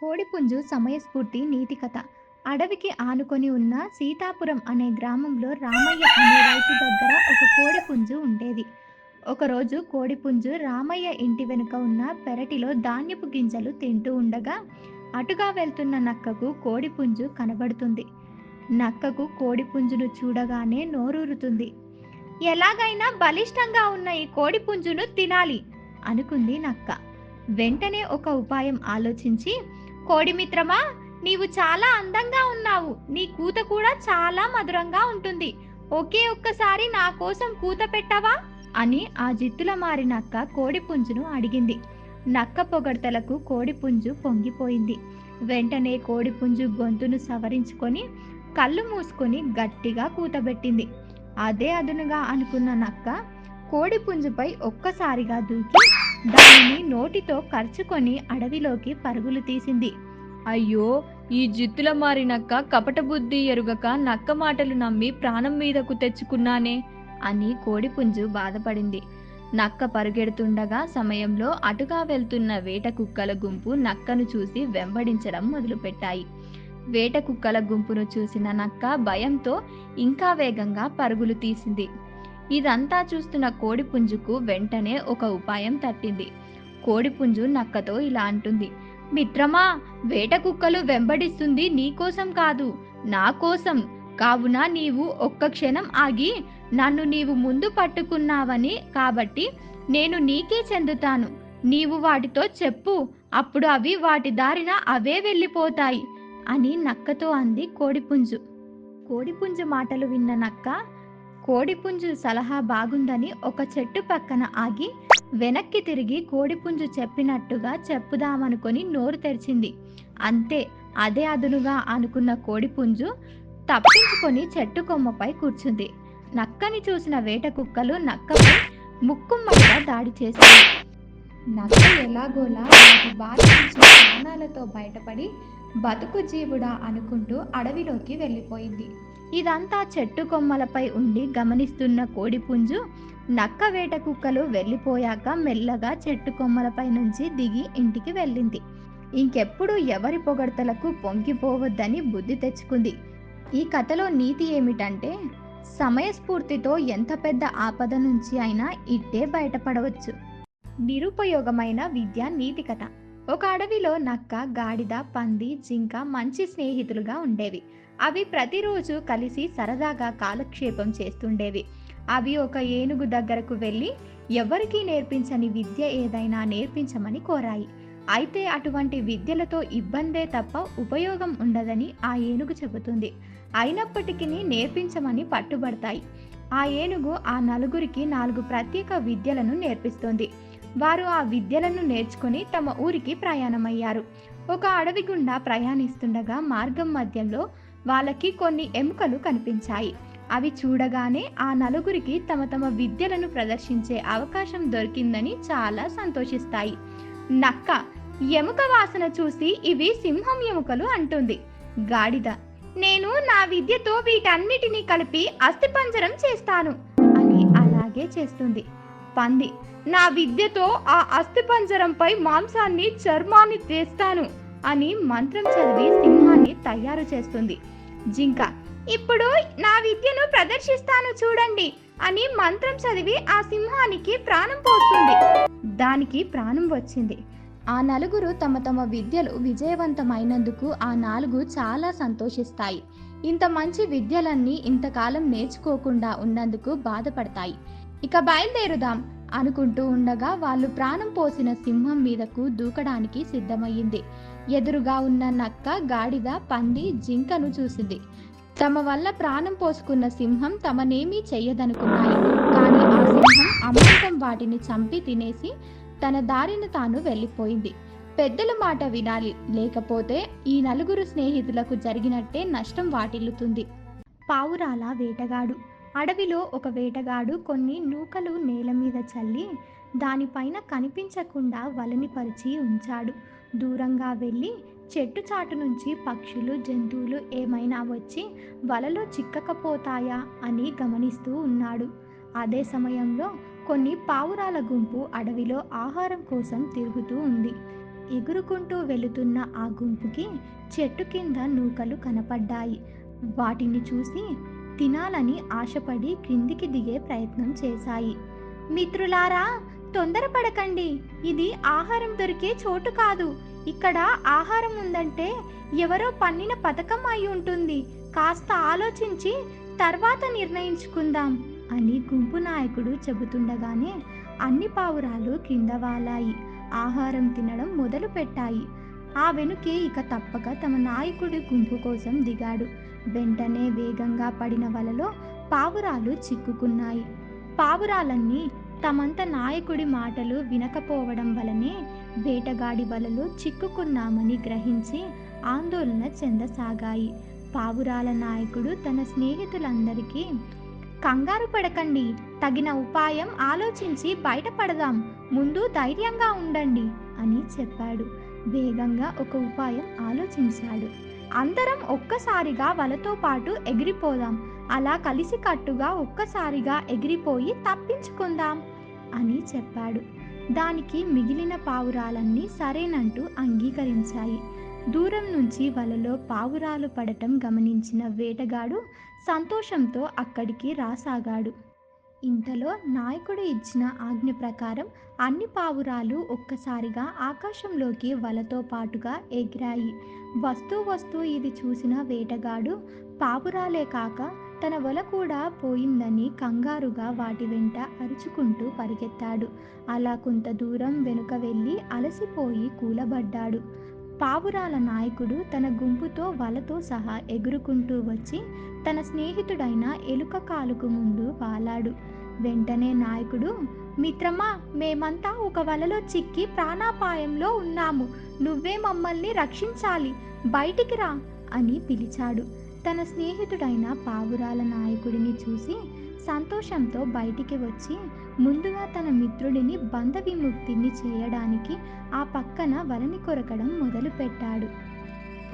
కోడిపుంజు సమయస్ఫూర్తి నీతి కథ అడవికి ఆనుకొని ఉన్న సీతాపురం అనే గ్రామంలో రామయ్య అనే రైతు దగ్గర ఒక కోడిపుంజు ఉండేది. ఒకరోజు కోడిపుంజు రామయ్య ఇంటి వెనుక ఉన్న పెరటిలో ధాన్యపు గింజలు తింటూ ఉండగా అటుగా వెళ్తున్న నక్కకు కోడిపుంజు కనబడుతుంది. నక్కకు కోడిపుంజును చూడగానే నోరూరుతుంది. ఎలాగైనా బలిష్టంగా ఉన్న ఈ కోడిపుంజును తినాలి అనుకుంది నక్క. వెంటనే ఒక ఉపాయం ఆలోచించి కోడిమిత్రమా నీవు చాలా అందంగా ఉన్నావు. నీ కూత కూడా చాలా మధురంగా ఉంటుంది. ఒకే ఒక్కసారి నా కోసం కూత పెట్టవా? అని ఆ జిత్తుల మారి నక్క కోడిపుంజును అడిగింది. నక్క పొగడ్తలకు కోడిపుంజు పొంగిపోయింది. వెంటనే కోడిపుంజు గొంతును సవరించుకొని కళ్ళు మూసుకొని గట్టిగా కూతబెట్టింది అదే అదునుగా అనుకున్న నక్క కోడిపుంజుపై ఒక్కసారిగా దూకి దానిని నోటితో కరుచుకొని అడవిలోకి పరుగులు తీసింది. అయ్యో ఈ జిత్తుల మారినక్క కపట బుద్ధి ఎరుగక నక్క మాటలు నమ్మి ప్రాణం మీదకు తెచ్చుకున్నానే? అని కోడిపుంజు బాధపడింది. నక్క పరుగెడుతుండగా సమయంలో అటుగా వెళ్తున్న వేట కుక్కల గుంపు నక్కను చూసి వెంబడించడం మొదలుపెట్టాయి. వేట కుక్కల గుంపును చూసిన నక్క భయంతో ఇంకా వేగంగా పరుగులు తీసింది. ఇదంతా చూస్తున్న కోడిపుంజుకు వెంటనే ఒక ఉపాయం తట్టింది. కోడిపుంజు నక్కతో ఇలా అంటుంది మిత్రమా వేట కుక్కలు వెంబడిస్తుంది నీకోసం కాదు నా కోసం. కావున నీవు ఒక్క క్షణం ఆగి నన్ను నీవు ముందు పట్టుకున్నావని కాబట్టి నేను నీకే చెందుతాను. నీవు వాటితో చెప్పు అప్పుడు అవి వాటి దారిన అవే వెళ్ళిపోతాయి అని నక్కతో అంది కోడిపుంజు. కోడిపుంజు మాటలు విన్న నక్క కోడిపుంజు సలహా బాగుందని ఒక చెట్టు పక్కన ఆగి వెనక్కి తిరిగి కోడిపుంజు చెప్పినట్టుగా చెప్పుదామనుకొని నోరు తెరిచింది. అంతే అదే అదునుగా అనుకున్న కోడిపుంజు తప్పించుకొని చెట్టు కొమ్మపై కూర్చుంది. నక్కని చూసిన వేట కుక్కలు నక్కపై ముక్కుమ్మడిగా దాడి చేసింది నక్క ఎలాగోలా వాటి బాధ ప్రాణాలతో బయటపడి బతుకు జీవుడా అనుకుంటూ అడవిలోకి వెళ్ళిపోయింది. ఇదంతా చెట్టు కొమ్మలపై ఉండి గమనిస్తున్న కోడిపుంజు నక్క వేట కుక్కలు వెళ్ళిపోయాక మెల్లగా చెట్టు కొమ్మలపై నుంచి దిగి ఇంటికి వెళ్ళింది. ఇంకెప్పుడు ఎవరి పొగడ్తలకు పొంగిపోవద్దని బుద్ధి తెచ్చుకుంది. ఈ కథలో నీతి ఏమిటంటే సమయస్ఫూర్తితో ఎంత పెద్ద ఆపద నుంచి అయినా ఇట్టే బయటపడవచ్చు. నిరుపయోగమైన విద్య నీతి కథ. ఒక అడవిలో నక్క గాడిద పంది జింక మంచి స్నేహితులుగా ఉండేవి. అవి ప్రతిరోజు కలిసి సరదాగా కాలక్షేపం చేస్తుండేవి. అవి ఒక ఏనుగు దగ్గరకు వెళ్ళి ఎవరికీ నేర్పించని విద్య ఏదైనా నేర్పించమని కోరాయి. అయితే అటువంటి విద్యలతో ఇబ్బందే తప్ప ఉపయోగం ఉండదని ఆ ఏనుగు చెబుతుంది. అయినప్పటికీ నేర్పించమని పట్టుబడతాయి. ఆ ఏనుగు ఆ నలుగురికి నాలుగు ప్రత్యేక విద్యలను నేర్పిస్తుంది. వారు ఆ విద్యలను నేర్చుకుని తమ ఊరికి ప్రయాణమయ్యారు. ఒక అడవి గుండా ప్రయాణిస్తుండగా మార్గం మధ్యంలో వాళ్ళకి కొన్ని ఎముకలు కనిపించాయి. అవి చూడగానే ఆ నలుగురికి తమ తమ విద్యలను ప్రదర్శించే అవకాశం దొరికిందని చాలా సంతోషిస్తాయి. నక్క ఎముక వాసన చూసి ఇవి సింహం ఎముకలు అంటుంది. గాడిద నేను నా విద్యతో వీటన్నిటినీ కలిపి అస్థిపంజరం చేస్తాను అని అలాగే చేస్తుంది. పంది. నా విద్యతో ఆ అస్థిపంజరంపై మాంసాన్ని చర్మాన్ని తీస్తాను అని మంత్రం చదివి సింహాన్ని తయారు చేస్తుంది. జింక ఇప్పుడు నా విద్యను ప్రదర్శిస్తాను చూడండి అని మంత్రం చదివి ఆ సింహానికి ప్రాణం పోస్తుంది. దానికి ప్రాణం వచ్చింది. ఆ నలుగురు తమ తమ విద్యలు విజయవంతమైనందుకు ఆ నాలుగు చాలా సంతోషిస్తాయి. ఇంత మంచి విద్యలన్నీ ఇంతకాలం నేర్చుకోకుండా ఉన్నందుకు బాధపడతాయి. ఇక బయలుదేరుదాం అనుకుంటూ ఉండగా వాళ్ళు ప్రాణం పోసిన సింహం మీదకు దూకడానికి సిద్ధమయ్యింది. ఎదురుగా ఉన్న నక్క గాడిద పంది జింకను చూసింది. తమ వల్ల ప్రాణం పోసుకున్న సింహం తమనేమీ చెయ్యదనుకున్నాయి. కానీ ఆ సింహం అమాంతం వాటిని చంపి తినేసి తన దారిన తాను వెళ్ళిపోయింది. పెద్దల మాట వినాలి. లేకపోతే ఈ నలుగురు స్నేహితులకు జరిగినట్టే నష్టం వాటిల్లుతుంది. పావురాల వేటగాడు. అడవిలో ఒక వేటగాడు కొన్ని నూకలు నేల మీద చల్లి దానిపైన కనిపించకుండా వలని పరిచి ఉంచాడు. దూరంగా వెళ్ళి చెట్టు చాటు నుంచి పక్షులు జంతువులు ఏమైనా వచ్చి వలలో చిక్కకపోతాయా అని గమనిస్తూ ఉన్నాడు. అదే సమయంలో కొన్ని పావురాల గుంపు అడవిలో ఆహారం కోసం తిరుగుతూ ఉంది. ఎగురుకుంటూ వెళుతున్న ఆ గుంపుకి చెట్టు కింద నూకలు కనపడ్డాయి. వాటిని చూసి తినాలని ఆశపడి క్రిందికి దిగే ప్రయత్నం చేశాయి. మిత్రులారా తొందరపడకండి. ఇది ఆహారం దొరికే చోటు కాదు. ఇక్కడ ఆహారం ఉందంటే ఎవరో పన్నిన పథకం అయి ఉంటుంది. కాస్త ఆలోచించి తర్వాత నిర్ణయించుకుందాం అని గుంపు నాయకుడు చెబుతుండగానే అన్ని పావురాలు కింద వాలాయి. ఆహారం తినడం మొదలు పెట్టాయి ఆ వెనుకే ఇక తప్పక తమ నాయకుడి గుంపు కోసం దిగాడు. వెంటనే వేగంగా పడిన వలలో పావురాలు చిక్కుకున్నాయి. పావురాలన్నీ తమంత నాయకుడి మాటలు వినకపోవడం వలనే వేటగాడి వలలు చిక్కుకున్నామని గ్రహించి ఆందోళన చెందసాగాయి. పావురాల నాయకుడు తన స్నేహితులందరికీ కంగారు పడకండి తగిన ఉపాయం ఆలోచించి బయటపడదాం ముందు ధైర్యంగా ఉండండి అని చెప్పాడు. వేగంగా ఒక ఉపాయం ఆలోచించాడు. అందరం ఒక్కసారిగా వలతో పాటు ఎగిరిపోదాం. అలా కలిసికట్టుగా ఒక్కసారిగా ఎగిరిపోయి తప్పించుకుందాం అని చెప్పాడు. దానికి మిగిలిన పావురాలన్నీ సరేనంటూ అంగీకరించాయి. దూరం నుంచి వలలో పావురాలు పడటం గమనించిన వేటగాడు సంతోషంతో అక్కడికి రాసాగాడు. ఇంతలో నాయకుడు ఇచ్చిన ఆజ్ఞ ప్రకారం అన్ని పావురాలు ఒక్కసారిగా ఆకాశంలోకి వలతో పాటుగా ఎగిరాయి. వస్తూ వస్తూ ఇది చూసిన వేటగాడు పావురాలే కాక తన వల కూడా పోయిందని కంగారుగా వాటి వెంట అరుచుకుంటూ పరిగెత్తాడు. అలా కొంత దూరం వెనుక వెళ్ళి అలసిపోయి కూలబడ్డాడు. పావురాల నాయకుడు తన గుంపుతో వలతో సహా ఎగురుకుంటూ వచ్చి తన స్నేహితుడైన ఎలుక కాలుకు ముందు వాలాడు. వెంటనే నాయకుడు మిత్రమా మేమంతా ఒక వలలో చిక్కి ప్రాణాపాయంలో ఉన్నాము. నువ్వే మమ్మల్ని రక్షించాలి. బయటికి రా అని పిలిచాడు. తన స్నేహితుడైన పావురాల నాయకుడిని చూసి సంతోషంతో బయటికి వచ్చి ముందుగా తన మిత్రుడిని బంధ విముక్తిని చేయడానికి ఆ పక్కన వలని కొరకడం మొదలుపెట్టాడు.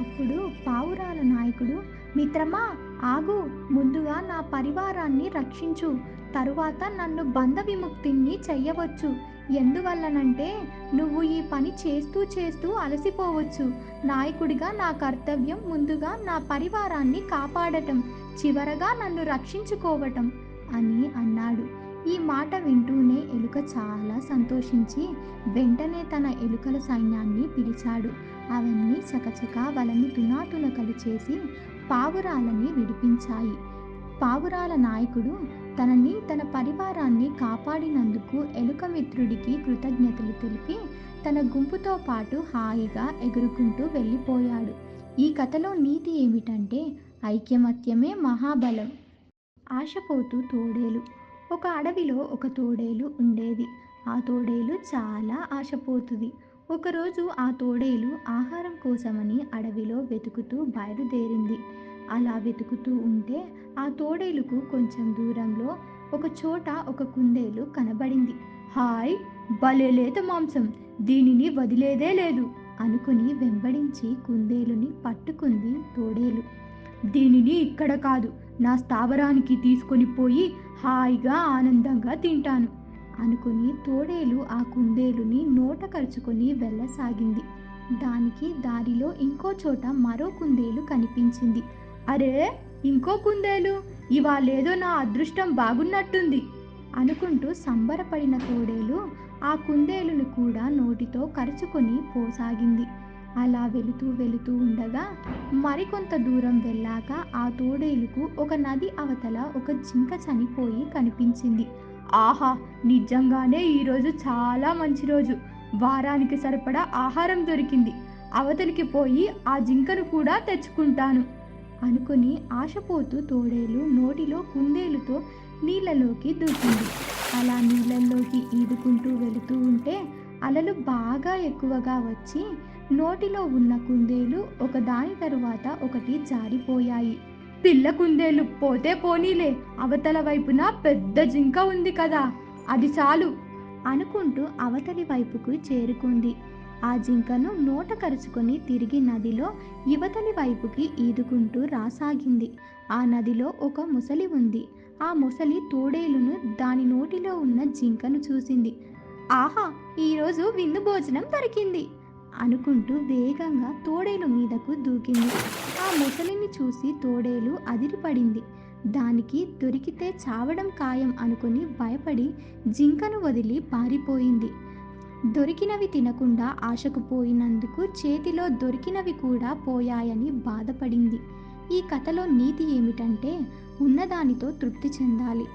అప్పుడు పావురాల నాయకుడు మిత్రమా ఆగు ముందుగా నా పరివారాన్ని రక్షించు. తరువాత నన్ను బంధ విముక్తిని చెయ్యవచ్చు. ఎందువల్లనంటే నువ్వు ఈ పని చేస్తూ చేస్తూ అలసిపోవచ్చు. నాయకుడిగా నా కర్తవ్యం ముందుగా నా పరివారాన్ని కాపాడటం. చివరగా నన్ను రక్షించుకోవటం. అని అన్నాడు. ఈ మాట వింటూనే ఎలుక చాలా సంతోషించి వెంటనే తన ఎలుకల సైన్యాన్ని పిలిచాడు. అవన్నీ చకచక వలని తునాతునకలు చేసి పావురాలని విడిపించాయి. పావురాల నాయకుడు తనని తన పరివారాన్ని కాపాడినందుకు ఎలుక మిత్రుడికి కృతజ్ఞతలు తెలిపి తన గుంపుతో పాటు హాయిగా ఎగురుకుంటూ వెళ్ళిపోయాడు. ఈ కథలో నీతి ఏమిటంటే ఐక్యమత్యమే మహాబలం. ఆశపోతూ తోడేలు. ఒక అడవిలో ఒక తోడేలు ఉండేది. ఆ తోడేలు చాలా ఆశపోతుంది ఒకరోజు ఆ తోడేలు ఆహారం కోసమని అడవిలో వెతుకుతూ బయలుదేరింది. అలా వెతుకుతూ ఉంటే ఆ తోడేలుకు కొంచెం దూరంలో ఒక చోట ఒక కుందేలు కనబడింది. హాయ్! భలే లేత మాంసం! దీనిని వదిలేదే లేదు! అనుకుని వెంబడించి కుందేలుని పట్టుకుంది తోడేలు. దీనిని ఇక్కడ కాదు నా స్థావరానికి తీసుకొని పోయి హాయిగా ఆనందంగా తింటాను అనుకుని తోడేలు ఆ కుందేలుని నోట కరుచుకొని వెళ్ళసాగింది. దానికి దారిలో ఇంకో చోట మరో కుందేలు కనిపించింది. అరే ఇంకో కుందేలు ఇవాళేదో నా అదృష్టం బాగున్నట్టుంది అనుకుంటూ సంబరపడిన తోడేలు ఆ కుందేలును కూడా నోటితో కరుచుకొని పోసాగింది. అలా వెళుతూ వెళుతూ ఉండగా మరికొంత దూరం వెళ్ళాక ఆ తోడేలుకు ఒక నది అవతల ఒక జింక చనిపోయి కనిపించింది. ఆహా! నిజంగానే ఈరోజు చాలా మంచి రోజు. వారానికి సరిపడా ఆహారం దొరికింది. అవతలికి పోయి ఆ జింకను కూడా తెచ్చుకుంటాను. అనుకుని ఆశపోతూ తోడేలు నోటిలో కుందేలుతో నీళ్ళలోకి దూకింది. అలా నీళ్ళల్లోకి ఈదుకుంటూ వెళుతూ ఉంటే అలలు బాగా ఎక్కువగా వచ్చి నోటిలో ఉన్న కుందేలు ఒకదాని తరువాత ఒకటి జారిపోయాయి. పిల్ల కుందేలు పోతే పోనీలే అవతల వైపున పెద్ద జింక ఉంది కదా అది చాలు అనుకుంటూ అవతలి వైపుకు చేరుకుంది. ఆ జింకను నోట కరుచుకొని తిరిగి నదిలో యువతలి వైపుకి ఈదుకుంటూ రాసాగింది. ఆ నదిలో ఒక ముసలి ఉంది. ఆ ముసలి తోడేలును దాని నోటిలో ఉన్న జింకను చూసింది. ఆహా ఈరోజు విందు భోజనం దొరికింది అనుకుంటూ వేగంగా తోడేలు మీదకు దూకింది. ఆ మొసలిని చూసి తోడేలు అదిరిపడింది. దానికి దొరికితే చావడం ఖాయం అనుకుని భయపడి జింకను వదిలి పారిపోయింది. దొరికినవి తినకుండా ఆశకు పోయినందుకు చేతిలో దొరికినవి కూడా పోయాయని బాధపడింది. ఈ కథలో నీతి ఏమిటంటే ఉన్నదానితో తృప్తి చెందాలి.